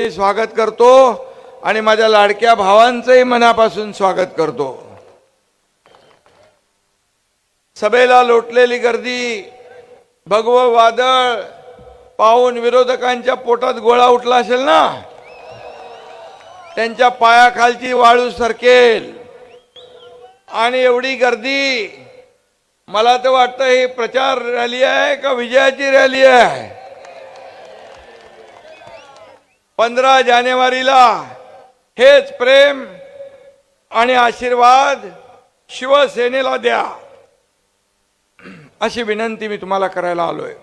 मी स्वागत करतो आणि माझ्या लाडक्या भावांचंही मनापासून स्वागत करतो. सभेला लोटलेली गर्दी भगव वादळ पाहून विरोधकांच्या पोटात गोळा उठला असेल ना? त्यांच्या पायाखालची वाळू सरकेल. आणि एवढी गर्दी मला तर वाटतं ही प्रचार रॅली आहे का विजयाची रॅली आहे? पंधरा जानेवारीला हेच प्रेम आणि आशीर्वाद शिवसेनेला द्या. अशी विनंती मी तुम्हाला करायला आलोय.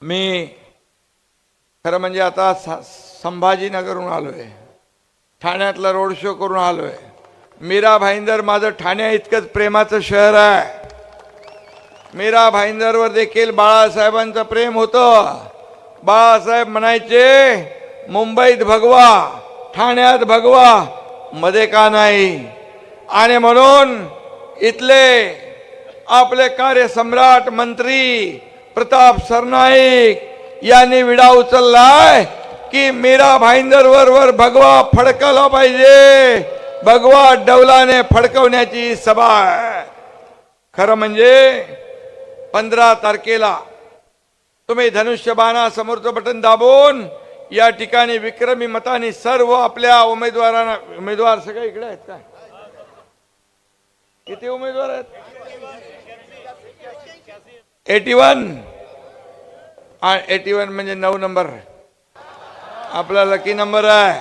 मी खरं म्हणजे आता संभाजीनगरहून आलोय. ठाण्यातला रोड शो करून आलोय. मीरा भाईंदर माझं ठाण्या इतकंच प्रेमाचं शहर आहे. मीरा भाईंदरवर देखील बाळासाहेबांचं प्रेम होतं. बाळासाहेब म्हणायचे मुंबईत भगवा ठाण्यात भगवा मध्ये का नाही? आणि म्हणून इथले आपले कार्यसम्राट मंत्री प्रताप सरनाईक यांनी विडा उचललाय की मीरा भाईंदर वर भगवा फडकवला पाहिजे. भगवा डवलाने फडकवण्याची सभा आहे. खरं म्हणजे पंधरा तारखेला तुम्ही धनुष्यबाणा समोरचं बटन दाबून या ठिकाणी विक्रमी मताने सर्व आपल्या उमेदवारांना उमेदवार सगळे इकडे आहेत काय? किती उमेदवार आहेत? एटी वन एटी वन म्हणजे नऊ नंबर. आपला लकी नंबर आहे.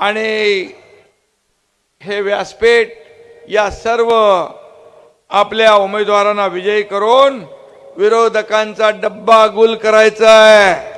आणि हे व्यासपीठ या सर्व आपल्या उमेदवारांना विजयी करून विरोधकांचा डब्बा गुल करायचा आहे